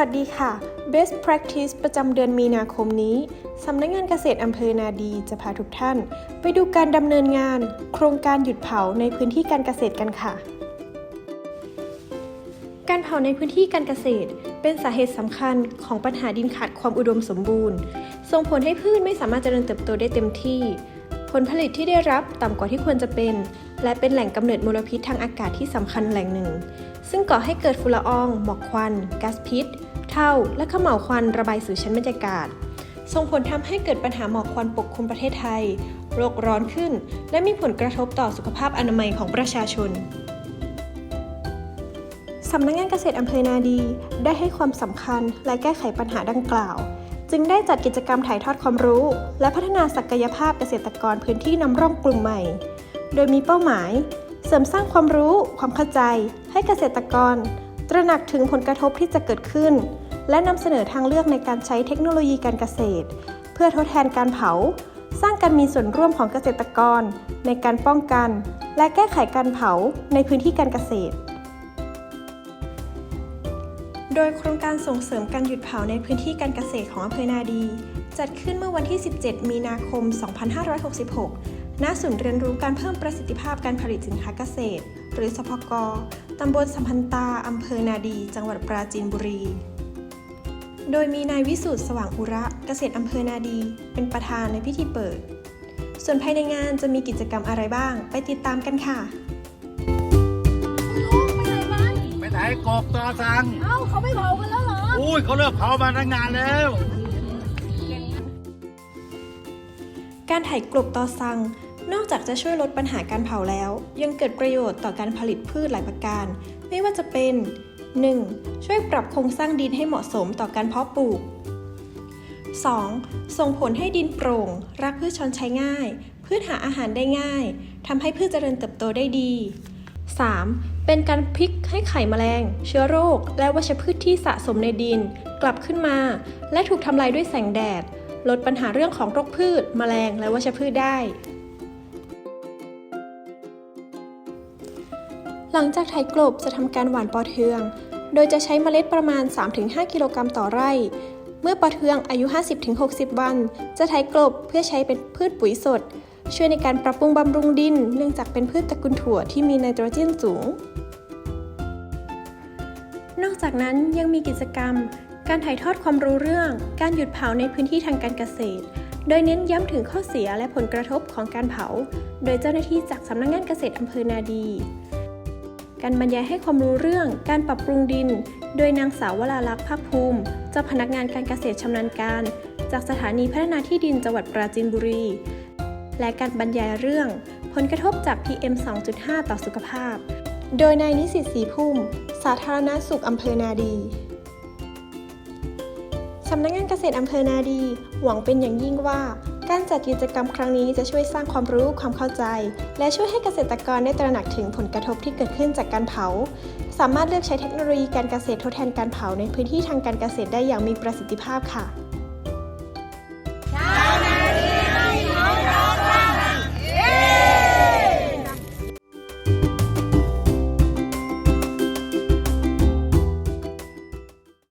วัสดีค่ะ Best Practice ประจำเดือนมีนาคมนี้สำนักงานเกษตรอำเภอนาดีจะพาทุกท่าน ไปดูการดำเนินงาน โครงการหยุดเผาในพื้นที่การเกษตรกันค่ะ การเผาในพื้นที่การเกษตร เป็นสาเหตุสำคัญของปัญหาดินขาดความอุดมสมบูรณ์ ส่งผลให้พืชไม่สามารถเจริญเติบโตได้เต็มที่ ผลผลิตที่ได้รับต่ำกว่าที่ควรจะเป็น และเป็นแหล่งกำเนิดมลพิษทางอากาศที่สำคัญแหล่งหนึ่ง ซึ่งก่อให้เกิดฝุ่นละออง หมอกควันก๊าซพิษ เท่า และขม่าวควันระบายสู่ชั้นบรรยากาศ ส่งผลทำให้เกิดปัญหาหมอกควันปกคลุมประเทศไทยโรคร้อนขึ้น และมีผลกระทบต่อสุขภาพอนามัยของประชาชนสำนักงานเกษตรอำเภอนาดี ได้ให้ความสำคัญและแก้ไขปัญหาดังกล่าว จึงได้จัดกิจกรรมถ่ายทอดความรู้ และพัฒนาศักยภาพเกษตรกรพื้นที่นำร่องกลุ่มใหม่ โดยมีเป้าหมาย เสริมสร้างความรู้ ความเข้าใจ ให้เกษตรกร ตระหนักถึงผลกระทบที่จะเกิดขึ้น และนำเสนอทางเลือกในการใช้เทคโนโลยีการเกษตร เพื่อทดแทนการเผา สร้างการมีส่วนร่วมของเกษตรกร ในการป้องกัน และแก้ไขการเผาในพื้นที่การเกษตร โดยโครงการส่งเสริมการหยุดเผาในพื้นที่การเกษตรของอำเภอนาดี จัดขึ้นเมื่อวันที่ 17 มีนาคม 2566 ณ ศูนย์เรียนรู้การเพิ่มประสิทธิภาพการผลิตสินค้าเกษตร หรือสพก ตำบลสัมพันตา อำเภอนาดี จังหวัดปราจีนบุรี โดยมีนายวิสุทธ์สว่างอุระเกษตรอำเภอนาดี เป็นประธานในพิธีเปิด ส่วนภายในงานจะมีกิจกรรมอะไรบ้าง ไปติดตามกันค่ะ กบตอสัง เอ้าเขาไม่เผากันแล้วเหรอ อุ้ยเขาเลิกเผามาตั้งนานแล้ว การไถกลบตอซัง นอกจากจะช่วยลดปัญหาการเผาแล้ว ยังเกิดประโยชน์ต่อการผลิตพืชหลายประการ ไม่ว่าจะเป็น 1. ช่วยปรับโครงสร้างดินให้เหมาะสมต่อการเพาะปลูก 2. ส่งผลให้ดินโปร่ง รากพืชชอนใช้ง่าย พืชหาอาหารได้ง่าย ทำให้พืชเจริญเติบโตได้ดี 3. เป็นการพลิกให้ไข่แมลง เชื้อโรค และวัชพืชที่สะสมในดิน กลับขึ้นมา และถูกทำลายด้วยแสงแดด ลดปัญหาเรื่องของโรคพืชแมลง และวัชพืชได้ หลังจากไถกลบจะทำการหว่านปอเทือง โดยจะใช้เมล็ดประมาณ 3-5 กิโลกรัมต่อไร่ เมื่อปอเทืองอายุ 50-60 วัน จะไถกลบเพื่อใช้เป็นพืชปุ๋ยสด ช่วยในการปรับปรุงบำรุงดิน เนื่องจากเป็นพืชตระกูลถั่วที่มีไนโตรเจนสูง นอกจากนั้นยังมีกิจกรรม การถ่ายทอดความรู้เรื่อง การหยุดเผาในพื้นที่ทางการเกษตร โดยเน้นย้ำถึงข้อเสียและผลกระทบของการเผา โดยเจ้าหน้าที่จากสำนักงงานเกษตรอำเภอนาดี การบรรยายให้ความรู้เรื่อง การปรับปรุงดิน โดยนางสาววราลักษณ์ภาคภูมิเจ้าพนักงานการเกษตรชำนาญการ จากสถานีพัฒนาที่ดินจังหวัดปราจีนบุรี และการบรรยายเรื่อง ผลกระทบจาก PM 2.5 ต่อสุขภาพ โดยนายนิสิตศรีพุ่ม สาธารณสุขอำเภอนาดีสำนักงานเกษตรอำเภอนาดี หวังเป็นอย่างยิ่งว่า การจัดกิจกรรมครั้งนี้จะช่วยสร้างความรู้ความเข้าใจ และช่วยให้เกษตรกรได้ตระหนักถึงผลกระทบที่เกิดขึ้นจากการเผา สามารถเลือกใช้เทคโนโลยีการเกษตรทดแทนการเผาในพื้นที่ทางการเกษตรได้อย่างมีประสิทธิภาพค่ะ